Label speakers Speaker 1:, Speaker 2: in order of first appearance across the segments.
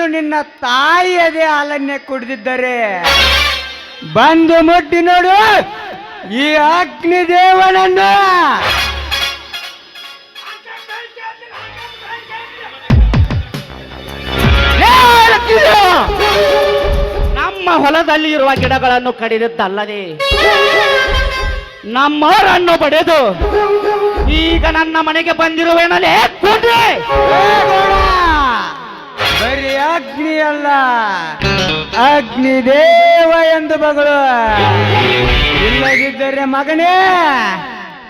Speaker 1: ನೀನು ನಿನ್ನ ತಾಯಿಯದೇ ಹಾಲನ್ನೇ ಕುಡಿದಿದ್ದರೆ, ಬಂದು ಮುಟ್ಟಿ ನೋಡು, ಈ
Speaker 2: ಅಗ್ನಿ ದೇವನನ್ನು ನಮ್ಮ ಹೊಲದಲ್ಲಿ ಇರುವ ಗಿಡಗಳನ್ನು ಕಡಿದಿದ್ದಲ್ಲದೆ ನಮ್ಮವರನ್ನು ಪಡೆದು, ಈಗ ನನ್ನ ಮನೆಗೆ ಬಂದಿರುವೇನಲೇ, ಕೂಡ್ರಿ!
Speaker 1: ಬರೀ ಅಗ್ನಿ ಅಲ್ಲ ಅಗ್ನಿದೇವ ಎಂದು ಬಗಳು. ಇಲ್ಲದಿದ್ದರೆ ಮಗನೇ,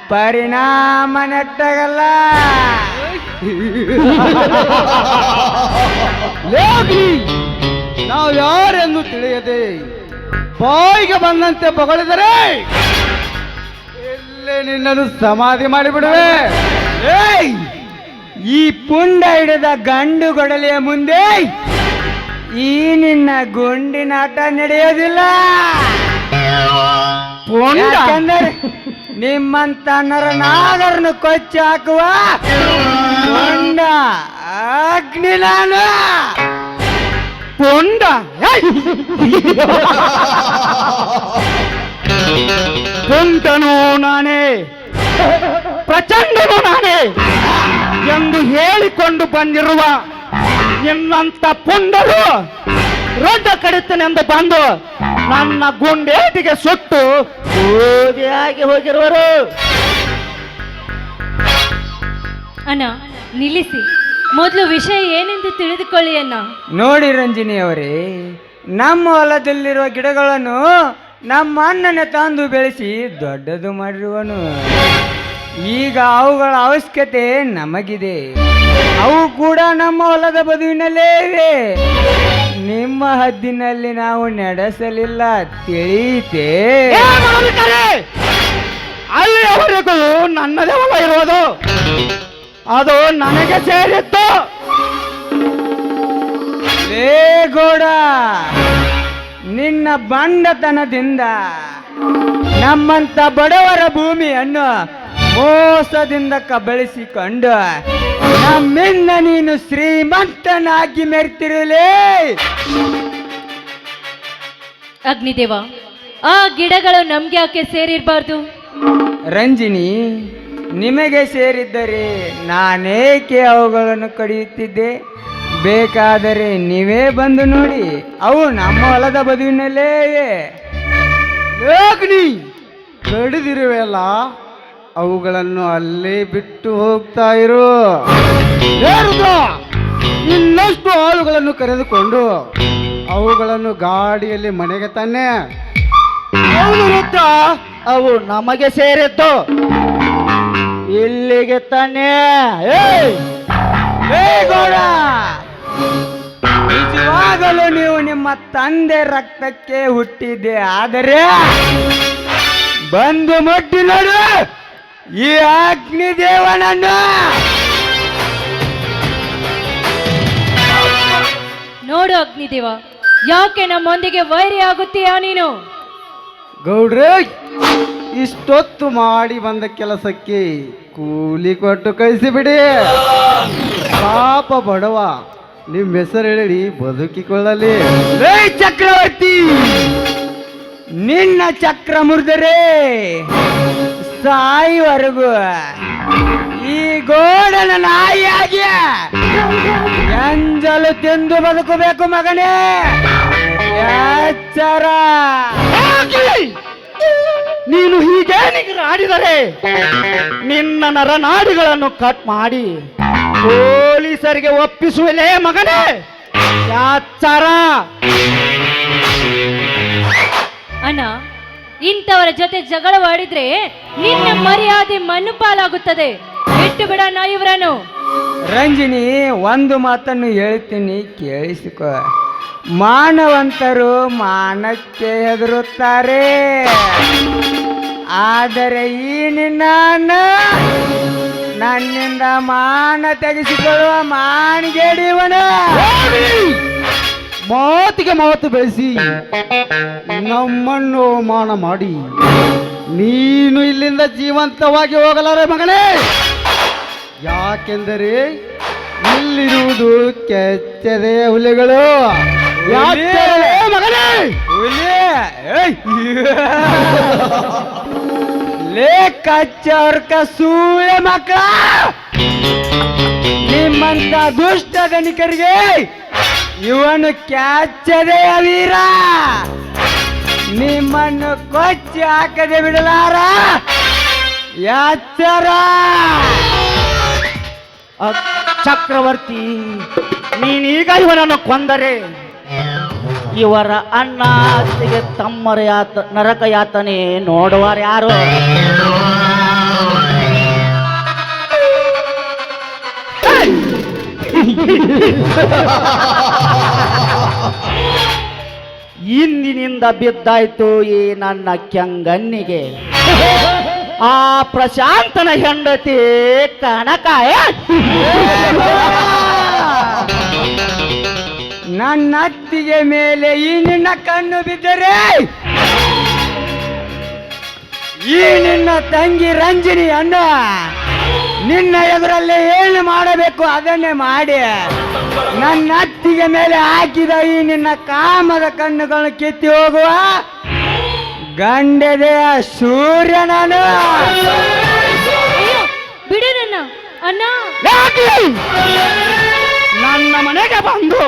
Speaker 1: ಪರಿಣಾಮ ನೆಟ್ಟಗಲ್ಲ.
Speaker 3: ನಾವು ಯಾರೆಂದು ತಿಳಿಯದೆ? ಬಾಯಿಗೆ ಬಂದಂತೆ ಬಗಳಿದರೆ, ಇಲ್ಲೇ ನಿನ್ನನ್ನು ಸಮಾಧಿ ಮಾಡಿಬಿಡುವೆ.
Speaker 1: ಏಯ್! ಈ ಪುಂಡ ಹಿಡಿದ ಗಂಡು ಗೊಡಲೆಯ ಮುಂದೆ ಈ ನಿನ್ನ ಗುಂಡಿನಾಟ ನಡೆಯೋದಿಲ್ಲ.
Speaker 2: ಪುಂಡ?
Speaker 1: ಯಾಕಂದರೆ ನಿಮ್ಮಂತ ನರನಾಗರನ್ನು ಕೊಚ್ಚಿ ಹಾಕುವ ಪುಂಡ ಅಗ್ನಿ ನಾನು.
Speaker 2: ಪುಂಡ! ಪುಂಡನು ನಾನೇ. ಪ್ರಚಂಡನು ನಾನೇ. ಎಂದು ಹೇಳಿಕೊಂಡು ಬಂದಿರುವ ನಿನ್ನಂತ ಪುಂಡರು ರೊಡ್ಡ ಕಡಿತನೆಂದು ಬಂದು ನನ್ನ ಗುಂಡೇಟಿಗೆ ಸುಟ್ಟು ಬೂದಿಯಾಗಿ ಹೋಗಿರುವರು.
Speaker 4: ಅಣ್ಣ ನಿಲ್ಲಿಸಿ. ಮೊದಲು ವಿಷಯ ಏನೆಂದು ತಿಳಿದುಕೊಳ್ಳಿ ಅಣ್ಣ.
Speaker 1: ನೋಡಿ ರಂಜಿನಿ ಅವರೇ ನಮ್ಮ ಹೊಲದಲ್ಲಿರುವ ಗಿಡಗಳನ್ನು ನಮ್ಮ ಅಣ್ಣನೇ ತಂದು ಬೆಳೆಸಿ ದೊಡ್ಡದು ಮಾಡಿರುವನು. ಈಗ ಅವುಗಳ ಅವಶ್ಯಕತೆ ನಮಗಿದೆ. ಅವು ಕೂಡ ನಮ್ಮ ಹೊಲದ ಬದುವಿನಲ್ಲೇ ಇವೆ. ನಿಮ್ಮ ಹದ್ದಿನಲ್ಲಿ ನಾವು ನಡೆಸಲಿಲ್ಲ ತಿಳಿಯಿತೆ?
Speaker 2: ಅಲ್ಲಿ ಅವರಿಗೂ ನನ್ನದೇ ಹೊಲ ಇರೋದು ಅದು ನನಗೆ ಸೇರಿತ್ತು.
Speaker 1: ಲೇ ಗೌಡ ನಿನ್ನ ಬಂಡತನದಿಂದ ನಮ್ಮಂತ ಬಡವರ ಭೂಮಿಯನ್ನು ಮೋಸದಿಂದ ಕಬಳಿಸಿಕೊಂಡು ನಮ್ಮಿಂದ ನೀನು ಶ್ರೀಮಂತನಾಗಿ ಮೆರ್ತಿರಲೇ.
Speaker 4: ಅಗ್ನಿದೇವ ಆ ಗಿಡಗಳು ನಮ್ಗೆ ಯಾಕೆ ಸೇರಿರಬಾರ್ದು?
Speaker 1: ರಂಜಿನಿ ನಿಮಗೆ ಸೇರಿದ್ದರೆ ನಾನೇಕೆ ಅವುಗಳನ್ನು ಕಡಿಯುತ್ತಿದ್ದೆ? ಬೇಕಾದರೆ ನೀವೇ ಬಂದು ನೋಡಿ ಅವು ನಮ್ಮ ಹೊಲದ ಬದುವಿನಲ್ಲೇ
Speaker 3: ಅಗ್ನಿ ಕಡಿದಿರುವೆಲ್ಲ ಅವುಗಳನ್ನು ಅಲ್ಲೇ ಬಿಟ್ಟು ಹೋಗ್ತಾ ಇರು. ಇನ್ನಷ್ಟು ಆಳುಗಳನ್ನು ಕರೆದುಕೊಂಡು ಅವುಗಳನ್ನು ಗಾಡಿಯಲ್ಲಿ ಮನೆಗೆ
Speaker 2: ತಾನೆ ಅವು ನಮಗೆ ಸೇರಿತ್ತು ಇಲ್ಲಿಗೆ ತಾನೆ
Speaker 1: ನಿಜವಾಗಲೂ ನೀವು ನಿಮ್ಮ ತಂದೆ ರಕ್ತಕ್ಕೆ ಹುಟ್ಟಿದ್ದೆ, ಆದರೆ ಬಂದು ಮುಟ್ಟಿ ನೋಡು. ಈ ಅಗ್ನಿದೇವನನ್ನು
Speaker 4: ನೋಡು ಅಗ್ನಿದೇವ ಯಾಕೆ ನಮ್ಮೊಂದಿಗೆ ವೈರಿ ಆಗುತ್ತೀಯಾ ನೀನು?
Speaker 3: ಗೌಡ್ರೆ ಇಷ್ಟೊತ್ತು ಮಾಡಿ ಬಂದ ಕೆಲಸಕ್ಕೆ ಕೂಲಿ ಕೊಟ್ಟು ಕಳಿಸಿಬಿಡಿ. ಪಾಪ ಬಡವ ನಿಮ್ಮ ಹೆಸರು ಹೇಳಿ ಬದುಕಿಕೊಳ್ಳಲಿ.
Speaker 1: ರೇ ಚಕ್ರವರ್ತಿ ನಿನ್ನ ಚಕ್ರ ಮುರಿದರೆ ಸಾಯಿವರೆಗೂ. ಈ ಗೋಡನ ನಾಯಿಯಾಗಿ ಎಂಜಲು ತಿಂದು ಬದುಕಬೇಕು ಮಗನೇ. ಎಚ್ಚರ.
Speaker 2: ನೀನು ಹೀಗೆ ಆಡಿದರೆ ನಿನ್ನ ನರನಾಡಿಗಳನ್ನು ಕಟ್ ಮಾಡಿ ಪೊಲೀಸರಿಗೆ ಒಪ್ಪಿಸುವಲೇ ಮಗನೇ. ಯಾಚಾರ
Speaker 4: ಅಣ್ಣ ಇಂಥವರ ಜೊತೆ ಜಗಳವಾಡಿದ್ರೆ ನಿನ್ನ ಮರ್ಯಾದೆ ಮನುಪಾಲಾಗುತ್ತದೆ. ಪಾಲಾಗುತ್ತದೆ ಬಿಟ್ಟು ಇವರನ್ನು
Speaker 1: ರಂಜಿನಿ ಒಂದು ಮಾತನ್ನು ಹೇಳ್ತೀನಿ ಕೇಳಿಸಿಕೊ. ಮಾನವಂತರು ಮಾನಕ್ಕೆ ಹೆದರುತ್ತಾರೆ. ಆದರೆ ಈ ನಿನ್ನ ನನ್ನಿಂದ ಮಾನ ತೆಗೆಸಿಕೊಳ್ಳುವ ಮಾನಿಗೇಡಿವನ
Speaker 3: ಮಾತಿಗೆ ಮಾತು ಬೆಳೆಸಿ. ನಮ್ಮನ್ನು ಮಾನ ಮಾಡಿ. ನೀನು ಇಲ್ಲಿಂದ ಜೀವಂತವಾಗಿ ಹೋಗಲಾರೆ ಮಗನೇ. ಯಾಕೆಂದರೆ ಇಲ್ಲಿರುವುದು ಕೆಚ್ಚದೆ ಹುಲಿಗಳು.
Speaker 2: ಮಗನೇ!
Speaker 1: ಲೇ ಸೂಳೆ ಮಕ್ಕಳ. ನಿಮ್ಮಂತ ದುಷ್ಟ ಗಣಿಕರಿಗೆ ಇವನು ಕ್ಯಾಚದೆ ವೀರ ನಿಮ್ಮನ್ನು ಕೊಚ್ಚಿ ಹಾಕದೆ ಬಿಡಲಾರ. ಯಾಚರ.
Speaker 2: ಚಕ್ರವರ್ತಿ, ನೀನೀಗ ಇವನನ್ನು ಕೊಂದರೆ. ಇವರ ಅಣ್ಣ ತಮ್ಮರ ಯಾತ ನರಕ ಯಾತನೆ ನೋಡುವರು ಯಾರು ಇಂದಿನಿಂದ ಬಿದ್ದಾಯ್ತು ಈ ನನ್ನ ಕೆಂಗನ್ನಿಗೆ ಆ ಪ್ರಶಾಂತನ ಹೆಂಡತಿ ಕಣಕಾಯ.
Speaker 1: ನನ್ನ ಅತ್ತಿಗೆ ಮೇಲೆ ಈ ನಿನ್ನ ಕಣ್ಣು ಬಿದ್ದರೆ ಈ ನಿನ್ನ ತಂಗಿ ರಂಜಿನಿ ಅಣ್ಣ ನಿನ್ನ ಎದುರಲ್ಲಿ ಏನು ಮಾಡಬೇಕು ಅದನ್ನೇ ಮಾಡಿ. ನನ್ನ ಅತ್ತಿಗೆ ಮೇಲೆ ಹಾಕಿದ ಈ ನಿನ್ನ ಕಾಮದ ಕಣ್ಣುಗಳನ್ನು ಕಿತ್ತಿ ಹೋಗುವ ಗಂಡದೆ ಸೂರ್ಯ ನಾನು
Speaker 4: ಬಿಡು ನನ್ನ ಅಣ್ಣ.
Speaker 2: ನನ್ನ ಮನೆಗೆ ಬಂದು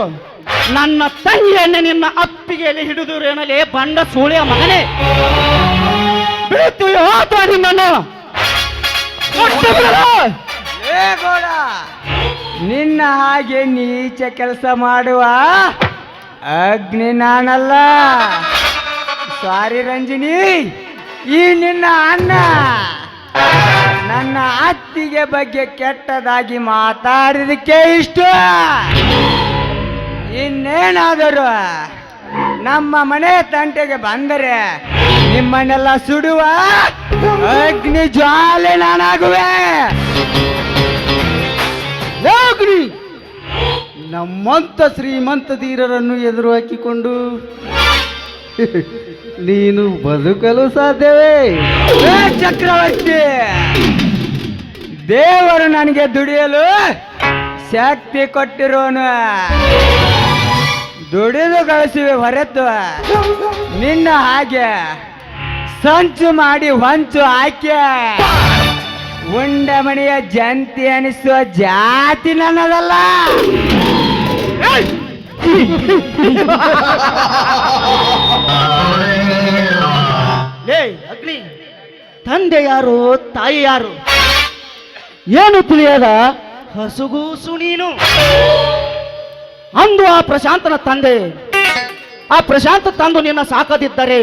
Speaker 2: ನನ್ನ ತಂಗಿಯನ್ನು ನಿನ್ನ ಅಪ್ಪಿಗೆಯಲ್ಲಿ ಹಿಡಿದು ರೇಣಲೆ ಬಂಡ ಸೂಳೆಯ ಮಗನೇ. ಬಿಡುತ್ತೀವಿ ಹೋತ ನಿನ್ನನ್ನು.
Speaker 1: ನಿನ್ನ ಹಾಗೆ ನೀಚ ಕೆಲಸ ಮಾಡುವ ಅಗ್ನಿ ನಾನಲ್ಲ. ಸಾರಿ ರಂಜಿನಿ. ಈ ನಿನ್ನ ಅಣ್ಣ ನನ್ನ ಅತ್ತಿಗೆ ಬಗ್ಗೆ ಕೆಟ್ಟದಾಗಿ ಮಾತಾಡಿದಕ್ಕೆ ಇಷ್ಟ. ಇನ್ನೇನಾದರೂ ನಮ್ಮ ಮನೆ ತಂಟೆಗೆ ಬಂದರೆ ನಿಮ್ಮನ್ನೆಲ್ಲ ಸುಡುವ? ಅಗ್ನಿ ಜ್ವಾಲೆ ನಾನಾಗುವೆ.
Speaker 3: ಅಗ್ನಿ ನಮ್ಮಂತ ಶ್ರೀಮಂತ ಧೀರರನ್ನು ಎದುರು ಹಾಕಿಕೊಂಡು ನೀನು ಬದುಕಲು ಸಾಧ್ಯವೇ?
Speaker 1: ಚಕ್ರವರ್ತಿ. ದೇವರು ನನಗೆ ದುಡಿಯಲು ಶಕ್ತಿ ಕೊಟ್ಟಿರೋನು. ದುಡಿದು ಗಳಿಸುವೆ ಹೊರತು ನಿನ್ನ ಹಾಗೆ. ಸಂಚು ಮಾಡಿ ಹೊಂಚು ಹಾಕಿ ಉಂಡ ಮಣಿಯ ಜಂತಿ ಅನಿಸುವ ಜಾತಿ ನನ್ನದಲ್ಲ.
Speaker 2: ಲೇ ಅಗ್ನಿ. ತಂದೆ ಯಾರು ತಾಯಿ ಯಾರು? ಏನು ತಿಳಿಯದ? ಹಸುಗೂಸು ನೀನು. ಅಂದು ಆ ಪ್ರಶಾಂತನ ತಂದೆ. ಆ ಪ್ರಶಾಂತ ತಂದು ನಿನ್ನ ಸಾಕದಿದ್ದರೆ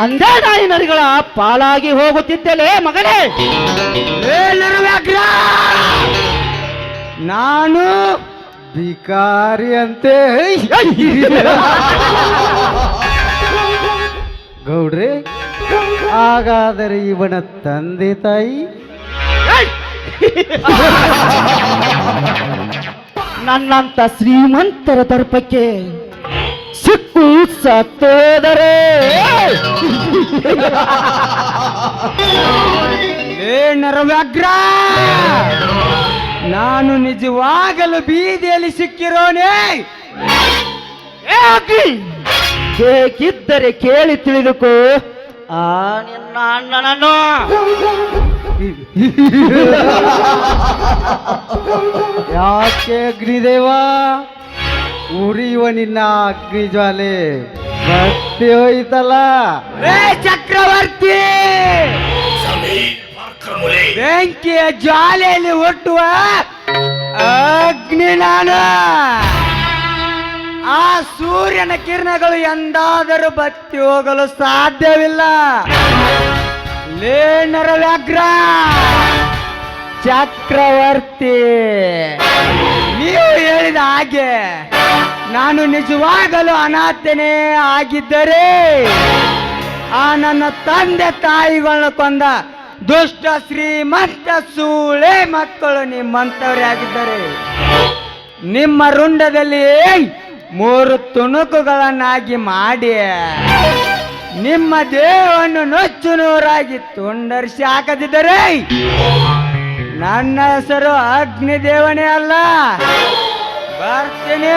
Speaker 2: ಅಂದೇ ನಾಯಿ ನರಿಗಳ ಪಾಲಾಗಿ ಹೋಗುತ್ತಿದ್ದಲೇ ಮಗನೇ!
Speaker 1: ನಾನು
Speaker 3: ಭಿಕಾರಿ ಅಂತೆ ಗೌಡ್ರಿ ಹಾಗಾದರೆ ಇವನ ತಂದೆ ತಾಯಿ?
Speaker 2: ನನ್ನಂತ ಶ್ರೀಮಂತರ ದರ್ಪಕ್ಕೆ ಸಿಕ್ಕು ಸತ್ತೋದರೆ.
Speaker 1: ಏ ನರವ್ಯಾಗ್ರ ನಾನು ನಿಜವಾಗಲು ಬೀದಿಯಲ್ಲಿ ಸಿಕ್ಕಿರೋನೇ?
Speaker 2: ಬೇಕಿದ್ದರೆ ಕೇಳಿ ತಿಳಿದುಕೋ. ಆ, ನಿನ್ನ ಅಣ್ಣನನ್ನು.
Speaker 3: ಯಾಕೆ ಅಗ್ನಿದೇವ? ಉರಿಯುವ ನಿನ್ನ ಅಗ್ನಿ ಜ್ವಾಲೆ ಮತ್ತೆ ಹೋಯ್ತಲ್ಲ?
Speaker 1: ಏ ಚಕ್ರವರ್ತಿ! ಬೆಂಕಿಯ ಜ್ವಾಲೆಯಲ್ಲಿ ಹುಟ್ಟುವ ಅಗ್ನಿ ನಾನು! ಆ ಸೂರ್ಯನ ಕಿರಣಗಳು ಎಂದಾದರೂ ಬತ್ತಿ ಹೋಗಲು ಸಾಧ್ಯವಿಲ್ಲ. ಲೇನರ ವ್ಯಾಘ್ರ! ಚಕ್ರವರ್ತಿ! ನೀವು ಹೇಳಿದ ಹಾಗೆ ನಾನು ನಿಜವಾಗಲು ಅನಾಥನೇ ಆಗಿದ್ದರೆ ಆ ನನ್ನ ತಂದೆ ತಾಯಿಗಳನ್ನ ಕೊಂದ ದುಷ್ಟ, ಶ್ರೀಮಂತ, ಸೂಳೆ ಮಕ್ಕಳು ನಿಮ್ಮಂಥವ್ರೇ ಆಗಿದ್ದಾರೆ. ನಿಮ್ಮ ರುಂಡದಲ್ಲಿ ಮೂರು ತುಣುಕುಗಳನ್ನಾಗಿ ಮಾಡಿ ನಿಮ್ಮ ದೇಹವನ್ನು ನೊಚ್ಚು ನೂರಾಗಿ ತುಂಡರಿಸಿ ಹಾಕದಿದ್ದರೆ ನನ್ನ ಹೆಸರು ಅಗ್ನಿ ದೇವನೇ ಅಲ್ಲ. ಬರ್ತೀನಿ